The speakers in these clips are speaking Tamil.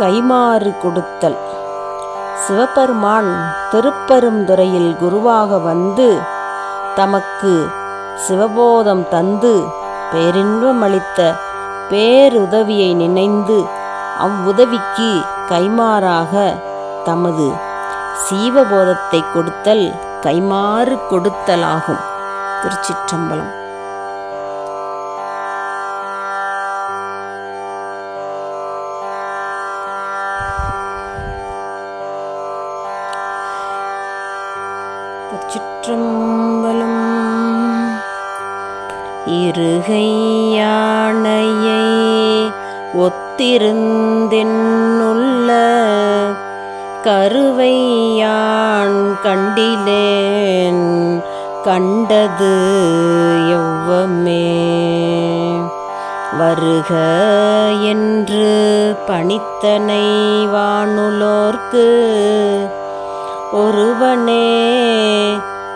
கைமாறு கொடுத்தல். சிவபெருமான் திருப்பெருந்துறையில் குருவாக வந்து தமக்கு சிவபோதம் தந்து பேரின்பமளித்த பேருதவியை நினைந்து அவ்வுதவிக்கு கைமாறாக தமது சீவபோதத்தை கொடுத்தல் கைமாறு கொடுத்தலாகும். திருச்சிற்றம்பலம். திருச்சிற்றம்பலம் இருகையானையை ஒத்திருந்தென்னுள்ள கருவையான் கண்டிலேன் கண்டது எவ்வமே. வருக என்று பணித்தனை வானுலோர்க்கு ஒருவனே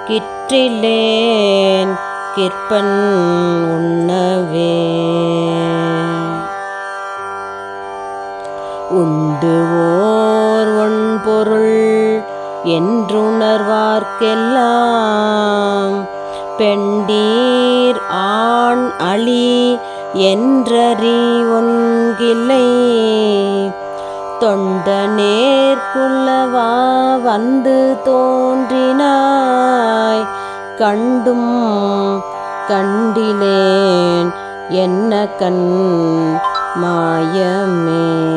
கிற்றிலேன் கிற்பன் உண்ணவே. உண்டு ஓர் ஒன் பொருள் என்றுணர்வார்க்கெல்லாம். பெண்டீர் ஆண் அழி என்றறி ஒன்கில்லை. தொண்ட நேர்குள்ளவா வந்து தோன்றினாய். கண்டும் கண்டிலேன் என்ன கண் மாயமே.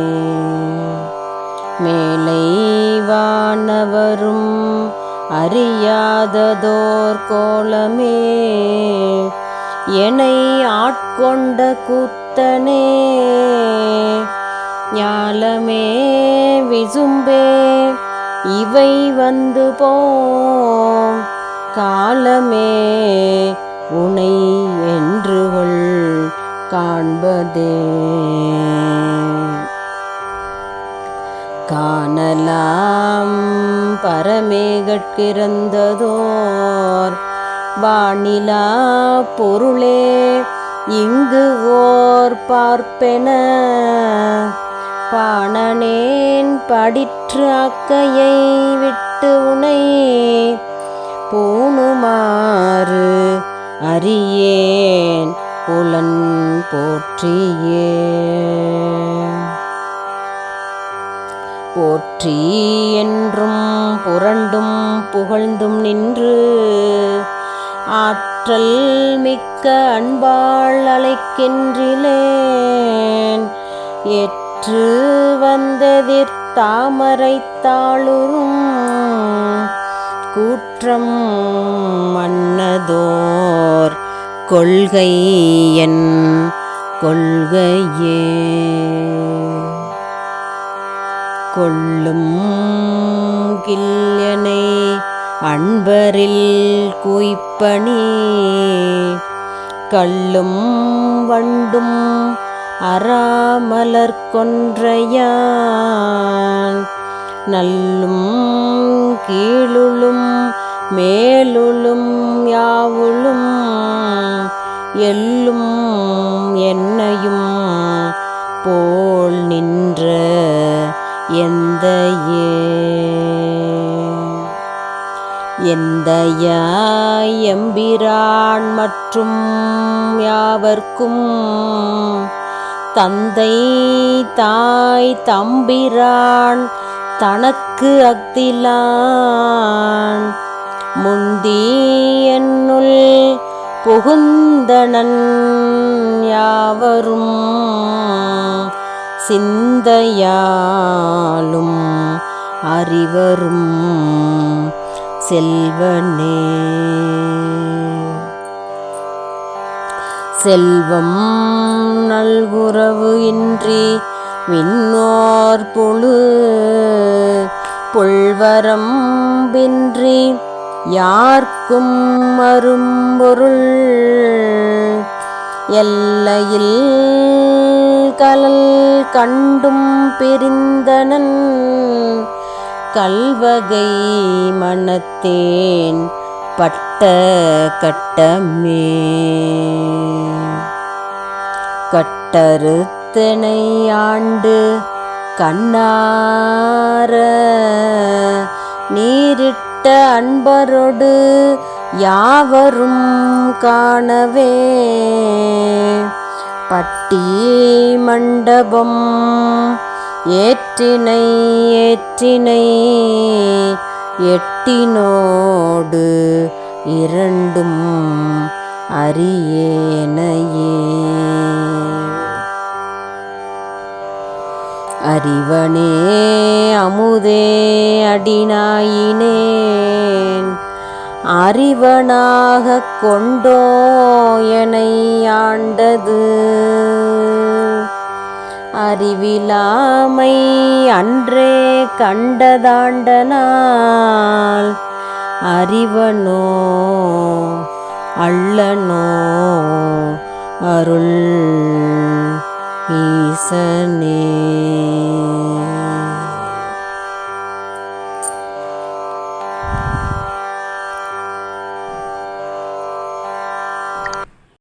மேலை வானவரும் அறியாததோர் கோலமே. என்னை ஆட்கொண்ட கூத்தனே. ஞாலமே விசும்பே இவை வந்து போம். காலமே உனை என்று கொள் காண்பதே. காணலாம் பரமேகட்கிறந்ததோர் வானிலா பொருளே இங்கு ஓர் பார்ப்பென. பாணனேன் படிற்று அக்கையை விட்டு உனை பூணுமாறு அறியேன் புலன் போற்றியே. போற்றி என்றும் புரண்டும் புகழ்ந்தும் நின்று ஆற்றல் மிக்க அன்பாள் அழைக்கின்றிலேன் ஏற்ற வந்ததிர் தாமரை தாளுரும் கூற்றம் மன்னதோர் கொள்கை என் கொள்கையே. கொள்ளும் கில்யனை அன்பரில் குய்ப்பணி கள்ளும் வண்டும் அறாமலர் கொன்றையான். நல்லும் கீழுளும் மேலுளும் யாவுளும் எல்லும் என்னையும் போல் நின்ற எந்தையே. எந்தையாய் எம்பிரான் மற்றும் யாவர்க்கும் தந்தை தாய் தம்பிரான் தனக்கு அக்திலான் முந்தி என்னுள் புகுந்தனன் யாவரும் சிந்தையாலும் அறிவரும் செல்வனே. செல்வம் நல்குறவு இன்றி விண்ணோர் புழு. புல்வரம்பின்றி யார்க்கும் அரும்பொருள் எல்லையில் கலல் கண்டும் பிரிந்தனன். கல்வகை மனத்தேன் பட்ட கட்டமே. கட்டறுத்தனை ஆண்டு கண்ணார நீரிட்ட அன்பரோடு யாவரும் காணவே. பட்டி மண்டபம் ஏற்றினை ஏற்றினை எட்டினோடு இரண்டும் அறியேனையே அறிவனே அமுதே அடினாயினேன். அறிவனாக கொண்டோ எனை ஆண்டது. அறிவிலாமை அன்றே கண்டதாண்டனால் அறிவனோ அள்ளனோ அருள் ஈசனே